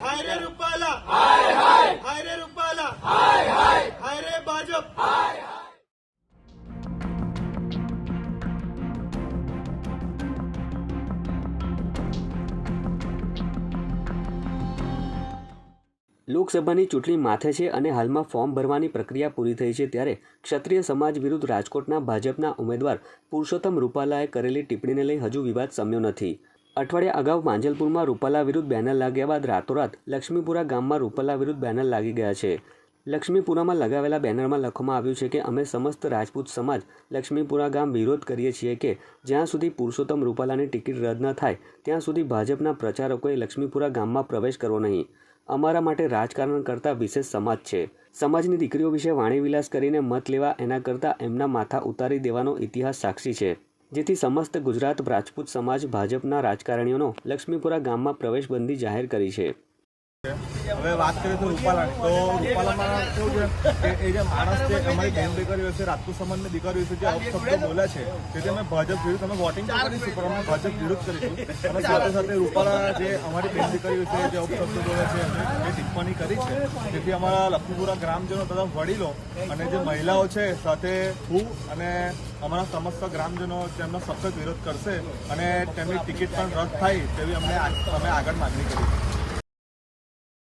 હાય રે રૂપાલા. હાય હાય. હાય રે રૂપાલા. હાય હાય. હાય રે ભાજપ લોકસભાની ચૂંટણી માથે છે અને હાલમાં ફોર્મ ભરવાની પ્રક્રિયા પૂરી થઈ છે ત્યારે ક્ષત્રિય સમાજ વિરુદ્ધ રાજકોટના ભાજપના ઉમેદવાર પુરુષોત્તમ રૂપાલાએ કરેલી ટિપ્પણીને લઈ હજુ વિવાદ સમ્યો નથી. અઠવાડિયા અગાઉ માંજલપુરમાં રૂપાલા વિરુદ્ધ બેનર લાગ્યા બાદ રાતોરાત લક્ષ્મીપુરા ગામમાં રૂપાલા વિરુદ્ધ બેનર લાગી ગયા છે. લક્ષ્મીપુરામાં લગાવેલા બેનરમાં લખવામાં આવ્યું છે કે, અમે સમસ્ત રાજપૂત સમાજ લક્ષ્મીપુરા ગામ વિરોધ કરીએ છીએ કે, જ્યાં સુધી પુરુષોત્તમ રૂપાલાની ટિકિટ રદ ન થાય, ત્યાં સુધી ભાજપના પ્રચારકોએ લક્ષ્મીપુરા ગામમાં પ્રવેશ કરવો નહીં. અમારા માટે રાજકારણ કરતાં વિશેષ સમાજ છે. સમાજની દીકરીઓ વિશે વાણીવિલાસ કરીને મત લેવા એના કરતાં એમના માથા ઉતારી દેવાનો ઇતિહાસ સાક્ષી છે. જેથી સમસ્ત ગુજરાત રાજપૂત સમાજ ભાજપના રાજકારણીઓનો લક્ષ્મીપુરા ગામમાં પ્રવેશબંધી જાહેર કરી છે. હવે વાત કરીએ તો રૂપાલાની. તો રૂપાલામાં કેવું છે કે એ જે માણસ છે, અમારી બેન દીકરીઓ છે રાજપૂત સમાજની દીકરીઓ છે, જે અપશબ્દો બોલે છે તેથી અમે ભાજપ વિરુદ્ધ અમે વોટિંગ કરીશું પણ અમે ભાજપ વિરુદ્ધ કરીશું. અને સાથે સાથે રૂપાલા જે અમારી બેન દીકરીઓ છે, જે અપશબ્દો બોલે છે એ ટિપ્પણી કરી છે. તેથી અમારા લક્ષ્મીપુરા ગ્રામજનો તથા વડીલો અને જે મહિલાઓ છે, સાથે હું અને અમારા સમસ્ત ગ્રામજનો તેમનો સખત વિરોધ કરશે અને તેમની ટિકિટ પણ રદ થાય તેવી અમને અમે આગળ માગણી કરી છે.